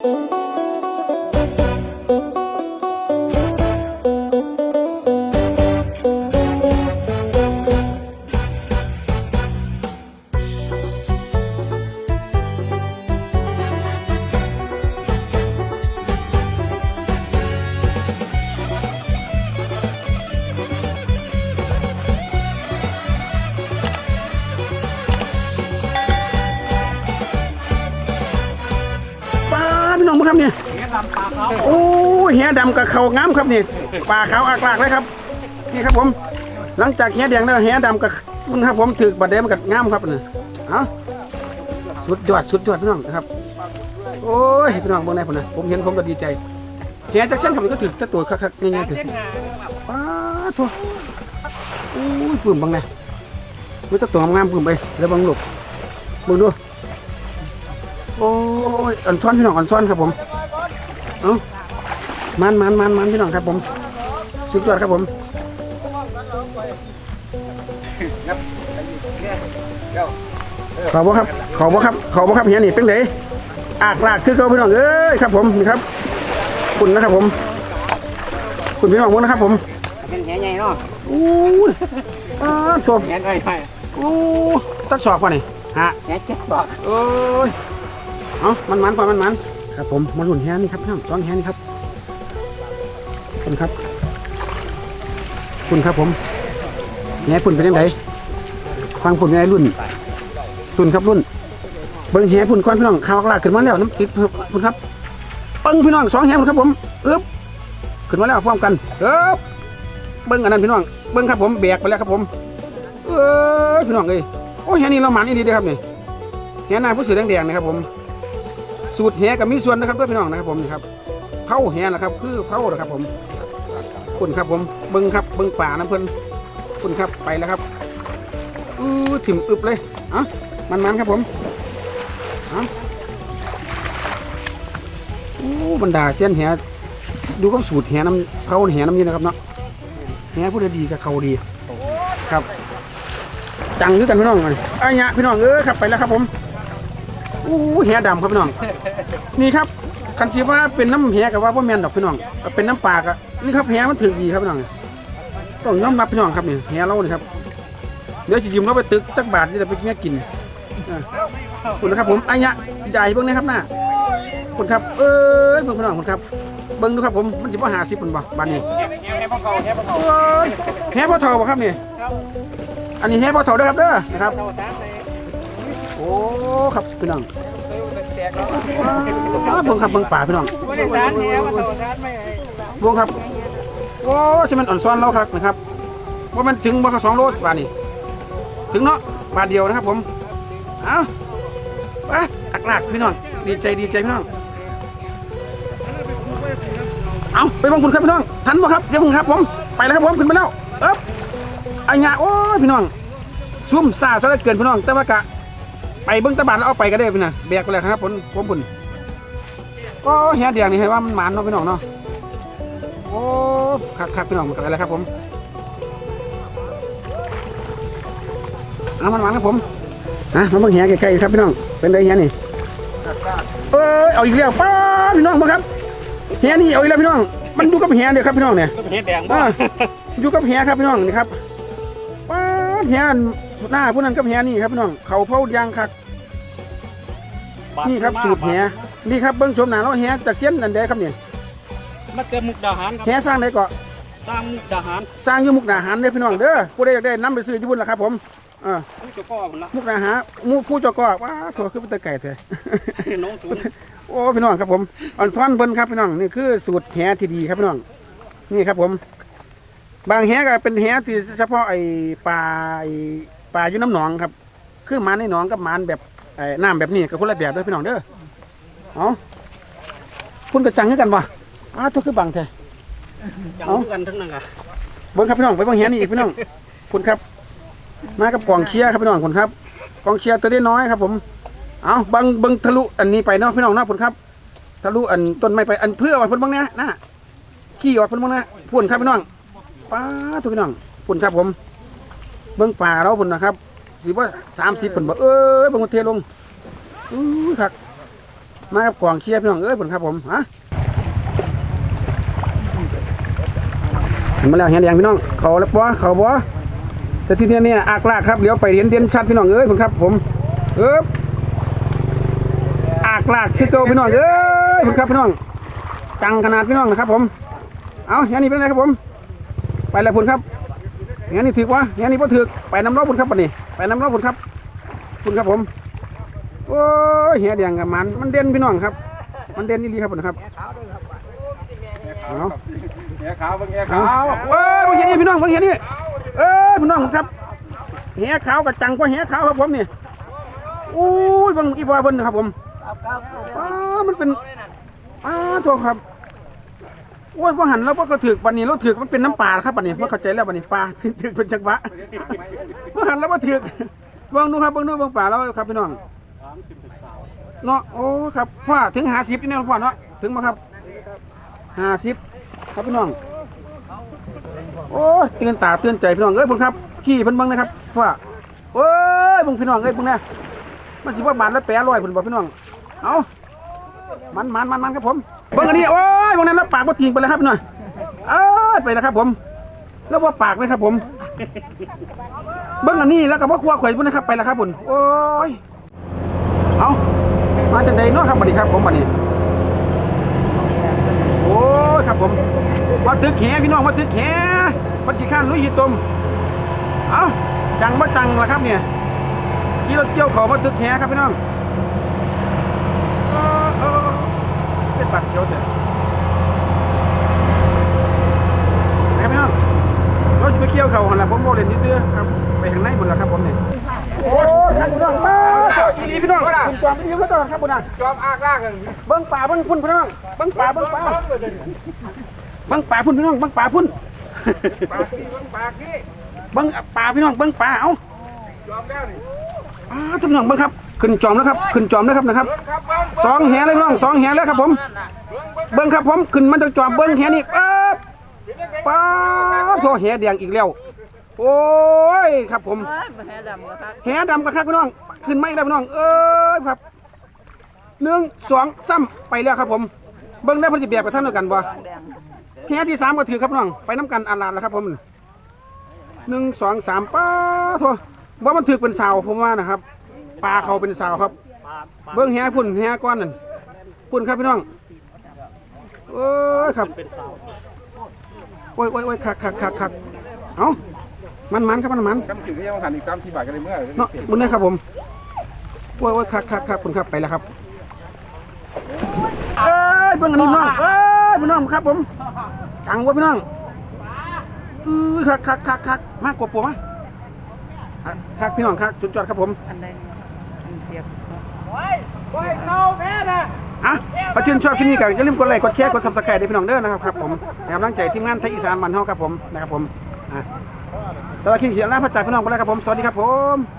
ป โอ้ยเหียดำกับเขางามครับนี่ปลาเขาวอากลากเลยครับ นี่ครับผม หลังจากเหียแดงแล้วเหียดำกับมันครับผมถือบัดเดมกับงามครับนี่เอาสุดยอดสุดยอดพี่น้องนะครับ โอ้ยพี่น้องเบิ่งได้ผมนะผมเห็นผมก็ดีใจเหียจากเส้นครับมันก็ถือแต่ตัวคักๆง่ายๆถือปลาทัวโอ้ยปื้มบังไงไม่ต้องตัวงามปื้มไปแล้วบังหลบเบิ่งดูโอ้ยอ่อนซ้อนพี่น้องอ่อนซ้อนครับผม เอ้ามันมันมันมันพี่น้องครับผมสุดยอดครับผมขอบ่ครับขอบ่ครับขอบ่ครับเฮียนี่เป็นไงอากลากคือเขาพี่น้องเอ้ยครับผมนี่ครับ คุณนะครับผม คุณพี่น้องพวกนะครับผมเป็นแหใหญ่เนาะโอ้ยอ้าวตัวแหใหญ่โอ้ตัดสอบก่อนนี่ฮะแหเจ็ดบอกโอ้ยเอามันมันก่อนมันมัน ครับผมมาหลุนแฮนี่ครับพี่น้องต้องแฮนี่ครับคุณครับ คุณครับผมแหนปุ่นเป็นยังไงฟังผมยังไงรุ่นรุ่นครับรุ่น เบิ้งแหปุ่นก้อนพี่น้องข่าวกลากขึ้นมาแล้วน้ำติดคุณครับปังพี่น้องสองแหปุ่นครับผมเอ๊บขึ้นมาแล้วพร้อมกันเอ๊บเบิ้งอันนั้นพี่น้องเบิ้งครับผมแบกไปแล้วครับผมเอ้ยพี่น้องเอ้ยโอ้ยแหนี่เราหมันอีดีเด้ครับนี่แหน้าผู้สือแดงๆนะครับผม สูตรแหกับมีส่วนนะครับด้วยพี่น้องนะครับผมนี่ครับเผาแหนะครับ คือเผานะครับผมคุณครับผมเบิ้งครับเบิ้งป่าน้ำเพิ่อนคุณครับไปแล้วครับอื้อถิ่มอึบเลยอะมันๆครับผมอะอู้บรรดาเส้นแหดูก็สูตรแหน้ำเผาแหน้ำนี้นะครับเนาะแหผู้ใดดีกับเขาดีครับ จังคือกันพี่น้องมันไอ้เนี่ยพี่น้องเออครับไปแล้วครับผม อู้แหดำครับพี่น้อง นี่ครับคันที่ว่าเป็นน้ำแหกับว่าพ่อแมนดอกพี่น้อง เป็นน้ำปลากอะนี่ครับแหมันถึงดีครับพี่น้องต้องยอมรับพี่น้องครับนี่แหเรานี่ครับ เดี๋ยวจะยืมเราไปตึกจักบาทที่จะไปเงี้ยกินอ่าขอบคุณนะครับ ผมไอ้เนี่ยใหญ่เบิ้งนะครับหน้าคุณครับ เอ้ยเบิ้งพี่น้องคุณครับ เบิ้งดูครับผมมันจะว่าหาสิบคนบ่บานนี้แหพ่อเก่าแหพ่อเก่าโอ้ยแหพ่อทอบ่ครับนี่อันนี้แหพ่อทอเด้อครับเด้อนะครับ โอ้ครับพี่น้องแตกแล้วอ้าวเบิ่งครับเบิ่งป่าพี่น้องไม่ได้ตามแหว่าต่าตามไม่เบิ่งครับโอ้ใช่มันอ่อนซ้อนเราครับนะครับว่ามันถึงบ่ก็สองโลบาทนี่ถึงเนาะบาทเดียวนะครับ ผมเอาไปอักลากพี่น้องดีใจดีใจพี่น้องเอาไปบังคุณครับพี่น้องทันบ่ครับเดี๋ยวผมครับผมไปแล้วครับผมขึ้นไปแล้วเอ๊บไอ้งาโอ้พี่น้องซุ่มซาซะเหลือเกินพี่น้องแต่ว่ากะ ไปเบิ้งตะบานแล้วเอาไปก็ได้พี่นะแบกไปเลยครับผมผมบุญก็เฮียเดียงนี่ให้ว่ามันหมานเนาะพี่น้องเนาะโอ้คักคักพี่น้องมันกันอะไรครับผมเอามันหมานครับผมอะมาเบิ่งเฮียใกล้ๆครับพี่น้องเป็นไงเฮียนี่เอ้ยเอาอีกแล้วป้าดพี่น้องมาครับเฮียนี่เอาอีกแล้วพี่น้อง มันอยู่กับเฮียเดียวครับพี่น้องเนี่ยเห็ดแดงอ่าอยู่กับเฮียครับพี่น้องนี่ครับป้าดเฮีย หน้าผู้นั้นกับเฮียนี่ครับพี่น้องเขาเผายางคักนี่ครับสูตรแหนี่ครับเบิ้งชมหนาเราแหจากเสี้ยนนันเดครับเนี่ยมาเจอมุกดาหารคแหรับสร้างได้ก็สร้างมุกดาหารสร้างอยู่มุกดาหารเด้อพี่น้องเด้อผู้ใดอยากได้นํไปซื้อที่บุญล่ะครับ ผมอ่าผู้เจ้าพ่อผมนะมุกดาหารหมูผู้เจาก็ว้าโถคือเป็นตะไก่แท้น้องศูนย์โอ้พี่น้องครับผมอ่อนซ้อนเพิ่นครับพี่น้องนี่คือสูตรแหที่ดีครับพี่น้อง นี่ครับผม บางแหก็เป็นแหที่เฉพาะไอ้ปลาไอ้ป ลาอยู่น้ำหนองครับ คือหมันในหนองกับหมันแบบไอ้น้ำแบบนี้กับคนละแบบเด้อพี่น้องเด้อเอาคุณกระจังคือกันบ่อ้าทุกคือบางแท้ จังกันทั้งนั้นอะเบิ้งครับพี่น้องไปเบิ้งเฮียนี่อีกพี่น้อง คุณครับ มากับกองเชียร์ครับพี่น้องคุณครับกองเชียร์ตัวได้น้อยครับ ผม เอาบังเบิ้งทะลุอันนี้ไปเนาะพี่น้องเนาะคุณครับ ทะลุอันต้นไม้ไปอันเพื่อว่าเพิ่นเบ้างนะนะขี้ออกเพิ่นเบ้างนะพุ่นครับพี่น้องป้าทุกพี่น้องพุ่นครับผม เบิ้งป่าเราพุ่นนะครับสิว่าสามสิบพุ่นบ่เอ้ยบิ้งมันเทลงอู้ครับมากับกล่องเชียร์พี่น้องเอ้ยผมครับผมฮะเห็นมาแล้วเห็นยังพี่น้องเขาแล้วปะเขาบ่แต่ที่เนี่ยเนี่ยอากลากครับเดี๋ยวไปเห็นเด่นชัดพี่น้องเอ้ยผมครับ ผมเอ๊บอากลากคือโตพี่น้องเอ้ยผมครับพี่น้องจังขนาดพี่น้องนะครับ ผม เอาเฮียนี่เป็นไงครับผม ไปแล้วพุ่นครับ เฮียนี่ถือวะเฮียนี่พ่ถือไปน้ำร้อนพุ่นครับปะนี่ไปน้ำร้อนพุ่นครับพุ่นครับผม โอ้ยเฮียเดียงกับมัน มันเด่นพี่น้องครับ มันเด่นนี่ลีครับผมนะครับเอาแง่ขาวเป็นแง่เอาขาวเอ้ยบางเฮียนี่พี่น้องบางเฮียนี่เอ้ยพี่น้องครับเฮียขาวกับจังกว่าเฮียขาวครับผมนี่โอ้ยบางอีบอยเพิ่นนะครับผมอ้ามันเป็นอ้าตัวครับ โอ้ยว่าหันแล้วว่าก็ถือปันนี้เราถือมันเป็นน้ำปลาครับปันนี้ว่าเข้าใจแล้วปันนี้ปลาถือเป็นจังหวะว่าหันแล้วว่าถือเบิ่งดูครับเบิ่งดูเบิ่งป่าแล้วครับพี่น้องเนาะโอ้ครับพ่อถึงหาสิบนี่เนาะพ่อเนาะถึงมาครับหาสิบครับพี่น้องโอ้ยตื่นตาตื่นใจพี่น้องเอ้ยบุญครับขี่เพิ่นเบิ่งนะครับพ่อโอ้ยบุญพี่น้องเอ้ยบุญนะมันสิว่าบาทละแปดร้อยพิ่นบอกพี่น้องเอา มันมันมันมันครับผมเบิ่งอันนี้โอ้ยบางนั้นแล้วปากบ่ทิ้งไปแล้วครับพี่องเอ้ยไปแล้วครับ ผม แล้วว่าปากไหมครับ ผมเบิ่งอันนี้แล้วก็บ่ครัวข่อยพุ่นนะครับไปแล้วครับผมโอ้ยเอามาจากไหนเนาะครับบัดนี้ครับ ผมบัดนี้โอ้ยครับผมมาตึกแหพี่น้องมาตึกแหมาจีข้านลุยหิตมเอ้าจังมาจังละครับเนี่ยขี่เรถเกี่ยวเขามาตึกแหครับพี่น้องเออเออ เป็นปัดเชียวเถอะครับพี่น้องรถจะไปเกี่ยวเขาหันละผมโมเลนนิดเดียวครับไปทางไหนหมดแล้วครับผมเนี่ยโอ้ครับพี่น้องมาอีหลีพี่น้องคุณจอมพี่เขาต่องครับคุณน่ะจอมอากลากันเบิ้งป่าเบิ้งพุ่นพี่น้องเบิ้งป่าเบิ้งป่าเบิ้งป่าพุ่นพี่น้องเบิ้งป่าพุ่นปากนี่มันปากนี่เบิ้งป่าพี่น้องเบิ้งป่าเอ้าจอมแล้วนี่อ้าทุกพี่น้องเบิ้งครับ ขึ้นจอมแล้วครับ ขึ้นจอมแล้วครับนะครับเบิ้งครับเบิ้งสองแหเลยพี่น้องสองแหแล้วครับผม เบิ้งเบิ้งเบิ้งครับผมขึ้นมาจากจอมเบิ้งแหนี่ป๊บป๊าบโซแหแดงอีกแล้ว โอ้ยครับผมเอ้ยบ่แห่ดำก็คักแหดำกับคักพี่น้อง ขึ้นไม่ได้พี่น้อง เอ้ยครับหนึ่งสองซ้ำไปแล้วครับผม เบิ้งได้เพอดีแบบกับท่านเดียวกันบ่แดงแหที่สามก็ถือครับน้องไปน้ำกันอาลาดแล้วครับผมหนึ่งสองสามป้าโทว่ามันถือเป็นสาวผมว่านะครับ ปลาเขาเป็นสาวครับปลาปลาเบิ้งแหพุ่นแหก้อนนั่นพุ่นครับพี่น้องเอ้ยครับเป็นสาวโอ้ยโอ้ยโอ้ยคักคักคักคักเอ้ามันมันครับมันมันกำจิ๋วที่ยังหันอีกสามที่บาทกันเลยเมื่อเนาะบุญนะครับผมโอ้ยโอ้ยคักคักคักคุณครับไปแล้วครับเอ้ยเบิ้งอันนี้พี่น้องเอ้ยพี่น้องครับ ผมกังวะพี่น้องเอ้ยคักคักคักคักมากกว่าปัวมาคักคักพี่น้องคักจุดจอดครับผมอันใด อะพอชื่นชอบคลิปนี้ก็อย่าลืมกดไลค์กดแชร์กดซับสไครต์ด้วยพี่น้องเด้อนะครับครับผมให้กำลังใจทีมงานไทยอีสานมันเฮาครับผมนะครับผมอะสำหรับคลิปนี้ลาพระจาพี่น้องไปแล้วครับผมสวัสดีครับผม